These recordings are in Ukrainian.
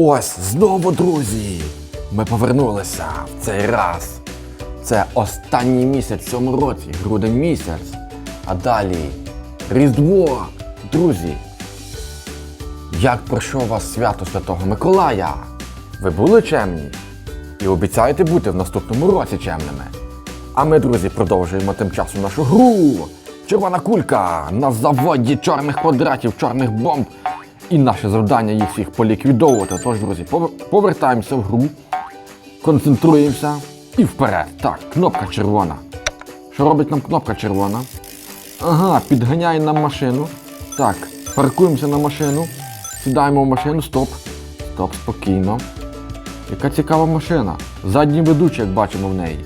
Ось знову, друзі. Ми повернулися в цей раз. Це останній місяць в цьому році, грудень місяць. А далі Різдво. Друзі. Як пройшло у вас свято Святого Миколая? Ви були чемні? І обіцяєте бути в наступному році чемними. А ми, друзі, продовжуємо тим часом нашу гру. Червона кулька на заводі чорних квадратів, чорних бомб. І наше завдання їх всіх поліквідовувати. Тож, друзі, повертаємося в гру, концентруємося і вперед. Так, кнопка червона. Що робить нам кнопка червона? Ага, підганяє нам машину. Так, паркуємося на машину, сідаємо в машину, стоп. Стоп, спокійно. Яка цікава машина. Задній ведучий, як бачимо в неї.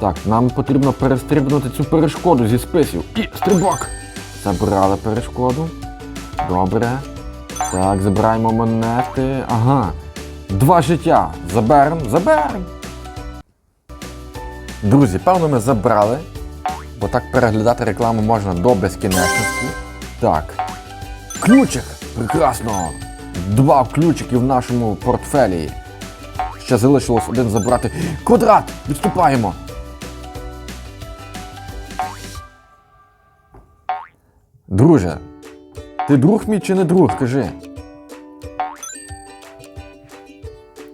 Так, нам потрібно перестрибнути цю перешкоду зі списів. І стрибок! Забрали перешкоду. Добре. Так, забираємо монети. Ага. Два життя. Заберем, заберем. Друзі, певно, ми забрали. Бо так переглядати рекламу можна до безкінечності. Так. Ключик! Прекрасно! Два ключики в нашому портфелі. Ще залишилось один забрати. Квадрат! Відступаємо! Друже, ти друг мій чи не друг, кажи.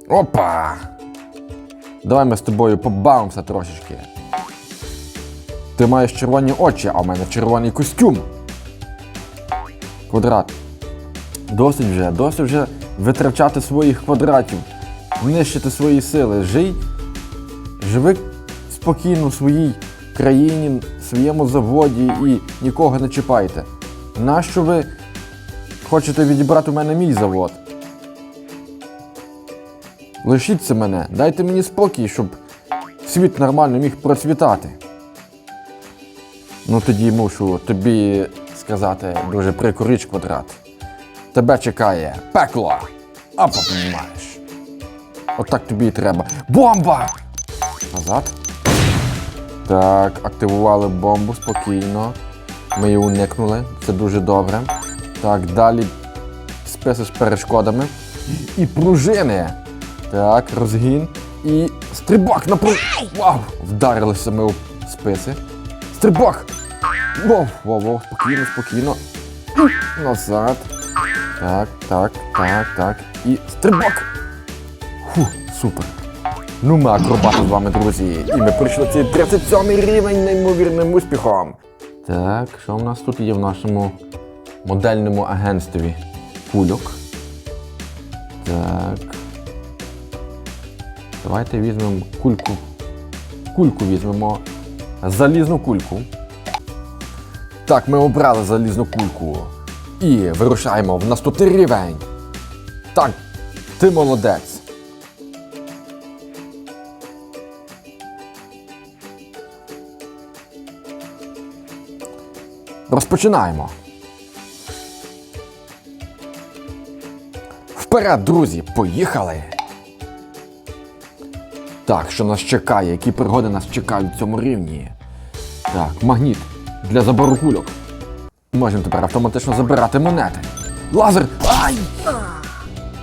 Опа! Давай ми з тобою побавимося трошечки. Ти маєш червоні очі, а в мене червоний костюм. Квадрат. Досить вже, досить вже витрачати своїх квадратів, нищити свої сили. Жий, живи спокійно в своїй країні, в своєму заводі і нікого не чіпайте. Нащо ви хочете відібрати у мене мій завод? Лишіться мене, дайте мені спокій, щоб світ нормально міг процвітати. Ну тоді мушу тобі сказати дуже прикру річ квадрат. Тебе чекає пекло. А попнімаєш. Отак тобі і треба. Бомба! Назад. Так, активували бомбу спокійно. Ми її уникнули. Це дуже добре. Так, далі списи з перешкодами. І пружини. Так, розгін. І стрибок на. Вау! Вдарилися ми у списи. Стрибок! Воу, воу, воу, спокійно, спокійно. Назад. Так, так, так, так. І стрибок! Фу, супер. Ну, ми акробати з вами, друзі. І ми пройшли цей 37 рівень неймовірним успіхом. Так, що в нас тут є в нашому модельному агентстві? Кульок. Так. Давайте візьмемо кульку. Кульку візьмемо. Залізну кульку. Так, ми обрали залізну кульку. І вирушаємо в наступний рівень. Так, ти молодець. Розпочинаємо. Вперед, друзі, поїхали! Так, що нас чекає? Які пригоди нас чекають в цьому рівні? Так, магніт для забору кульок. Можемо тепер автоматично забирати монети. Лазер! Ай!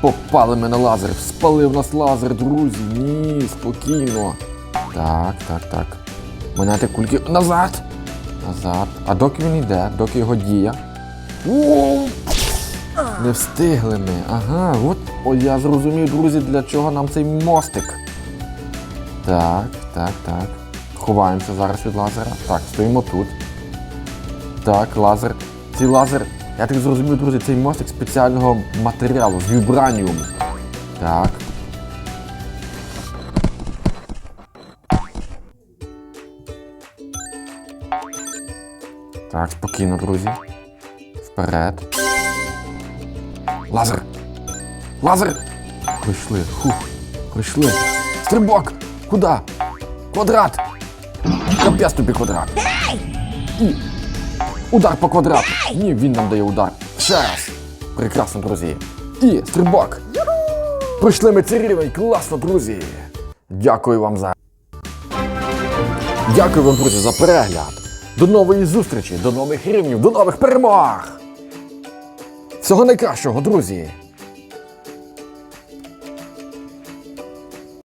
Попали ми на лазер. Спалив нас лазер, друзі. Ні, спокійно. Так, так, так. Монети кульки. Назад! Назад. А доки він йде, доки його дія. Воу! Не встигли ми. Ага, от о, я зрозумів, друзі, для чого нам цей мостик. Так, так, так. Ховаємося зараз від лазера. Так, стоїмо тут. Так, лазер. Цей лазер, я так зрозумів, друзі, цей мостик спеціального матеріалу, з вібраніуму. Так. Так, спокійно, друзі. Вперед. Лазер! Лазер! Прийшли. Хух. Прийшли. Стрибок! Куди? Квадрат! Капець тобі квадрат. І удар по квадрату. Ні, він нам дає удар. Ще раз. Прекрасно, друзі. І стрибок. Пройшли ми цей рівень. Класно, друзі. Дякую вам за. Дякую вам, друзі, за перегляд. До нової зустрічі, до нових рівнів, до нових перемог. Всього найкращого, друзі!